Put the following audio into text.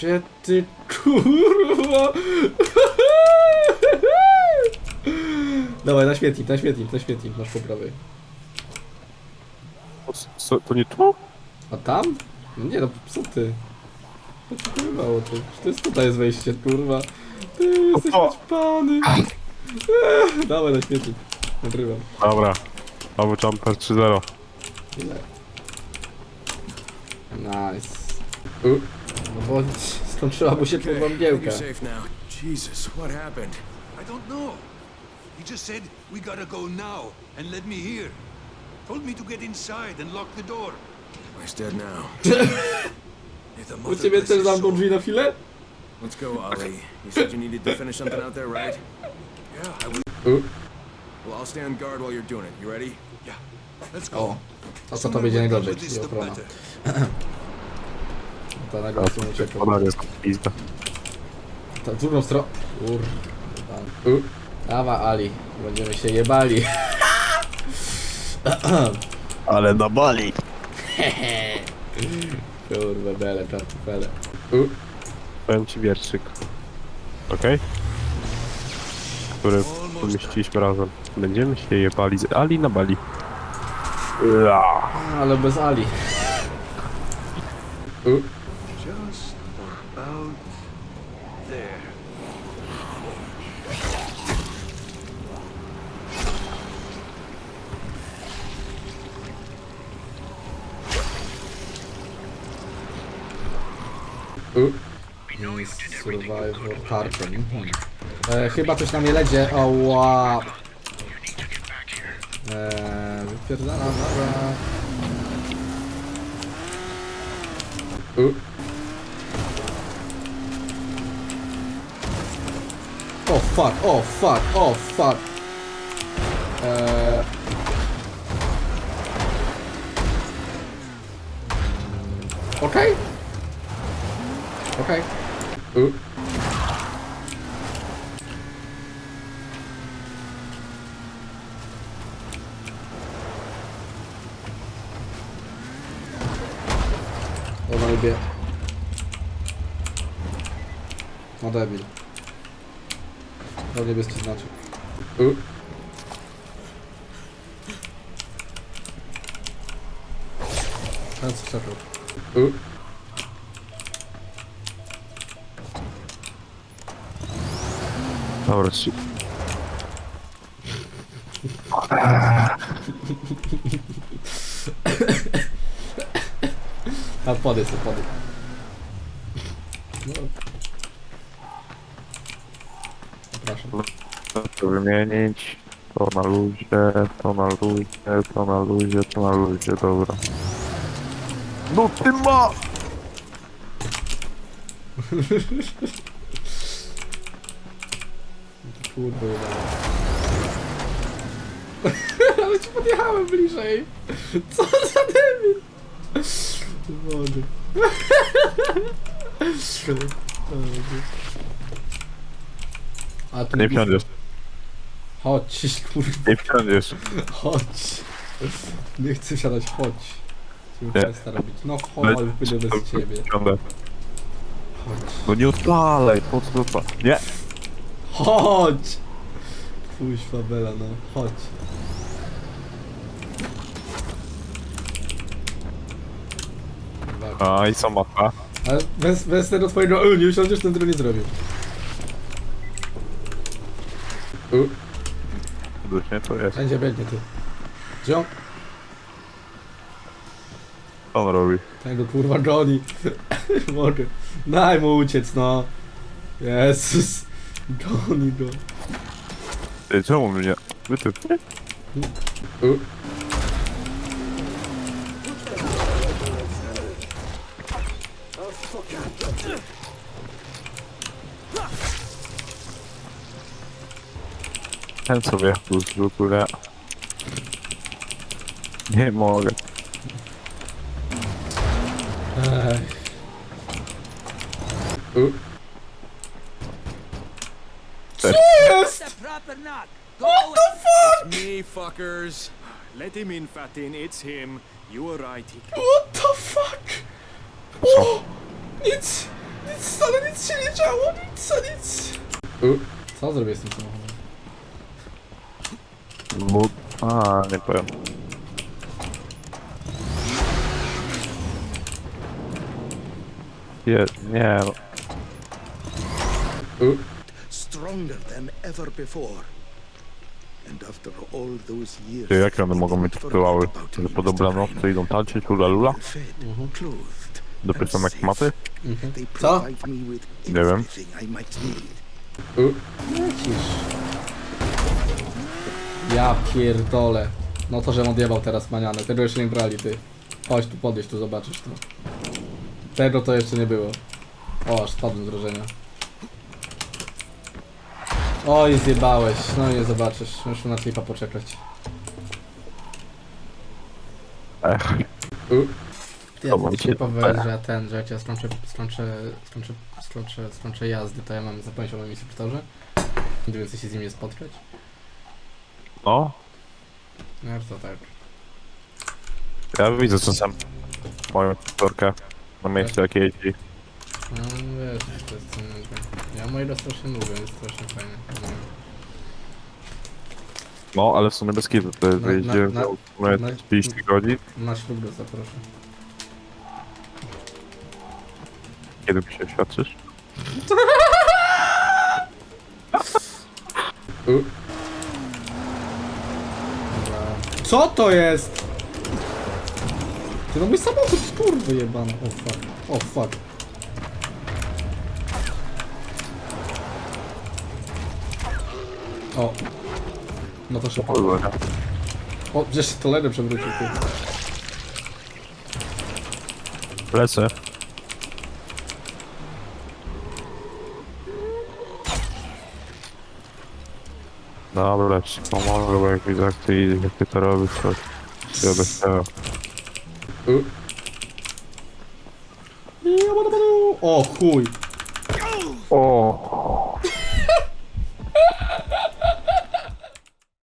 się ty kurwa. Dawaj, na śmietnik, na śmietnik, na śmietnik, masz po prawej. O, Co, to nie tu? A tam? No nie no, co ty? Co ci ty? To jest tutaj jest wejście, kurwa. Ty jesteś O! Ech, Dawaj na śmietnik. Nagrywam. Dobra. Mamy jumper 3-0. Ile? Nice. U. No bo skończyła mu się now. Jesus, what happened? I don't know. He just said, we gotta go now, and led me here. Told me to get inside and lock the door. Where's dead now? U ciebie też zamknął drzwi na chwilę? Let's go, Ali. You said you needed to finish something out there, right? Yeah, I. Well, I'll stand guard while you're doing it. You ready? Yeah. Let's go. O. A co to będzie najgorzej, czyli ochrona. Ta nagle co uciekł. Podanie jest pizda. Ta drugą stronę. U. Dawa Ali. Będziemy się jebali. Ale na bali. Kurwa, bele, tartufele. U. Powiem ci wierszyk. Okej? Który pomieściliśmy razem. Będziemy się jebali z Ali na bali. Ale bez Ali. U. there. U. Survivor. E, chyba coś na mnie ledzie. Oła. Eee, wypierdalam, dobra. Fuck, o fuck, o fuck. Eee. Okej. Okej. U. O na niebie. No debil. No niebieski znaczek. U. Ten czekał. U. Dobra, ci. A podejdź, sobie, podejdź. No. To wymienić. To na luzie, to na luzie, to na luzie, to na luzie, dobra. No ty ma! Kurde, udało. Ale ci podjechałem bliżej. Co za debil? Wody. A tu Nie wsiądziesz, Chodź, kurde, nie wsiądziesz. chodź. Nie chcę siadać, chodź. Nie. Nie. Chcę robić. No chodź, pójdę bez ciebie. Wsiądę. Chodź. No nie odpalaj, po co to odpalaj? Nie! Chodź! Kuźwa Bela, no chodź. Zobacz. A i co matka? Ale bez, bez tego twojego "E, nie usiądziesz, ten tego nie zrobił. U, Duśnie to jest. będzie biegnie tu. On? Co on robi? Tego kurwa goni. Mogę. Daj mu uciec, no. Jezus. Goni go. Ty, czemu mnie? Wy ty. U. Ten sobie tu w ogóle. Nie mogę. Ech. U. Co Cześć. jest? What the fuck? Me, fuckers. Let him in, Fatin. It's him. You were right. He What the fuck? Co? O! Nic! Nic, ale nic się nie działo, nic, a nic. U, co zrobię z tym samochodem? Bo... A, nie powiem. Je, nie, no. U, stronger than ever before. And after all those years, Ty, jakie one mogą mieć wpływały? Że po Crane. idą tańczyć, hula lula? Są jak safe. maty? mhm. Co? provide me with Nie wiem. everything I might need. U, lecisz. Ja pierdolę. No to, że odjebał teraz manianę. Tego jeszcze nie brali, ty. Chodź tu, podejść tu, zobaczysz to. Tego to jeszcze nie było. O, aż spadłem z wrażenia. Oj, zjebałeś. No nie zobaczysz. Muszę na klipa poczekać. Ech, U. Ja powiedzieć, że ten, że jak ja skończę, skończę, skończę, skończę, skończę jazdy, to ja mam zapomnieć o moim instruktorze. Nie więcej się z nim nie spotkać. No, No to tak. ja widzę czasem moją tutorkę na miejscu jak jeździ. No wiesz, to jest co innego. Ja mojego strasznie lubię, jest strasznie fajnie. No. Ale w sumie bez kitu, to jest Na- wyjeździłem na- na, na, na- 30 godzin. Na ślub go zaproszę. Kiedy mi się świadczysz? U. Co to jest? Ty no mój samochód, kurwy jebany. O fuck, o fuck. O. No to szybko. O, gdzieś się tolerę przewrócił, ty. Lecę. Dobra, ci pomogę, bo jak widzę jak ty, jak ty to robisz, to jadę chciał. U. O chuj. O!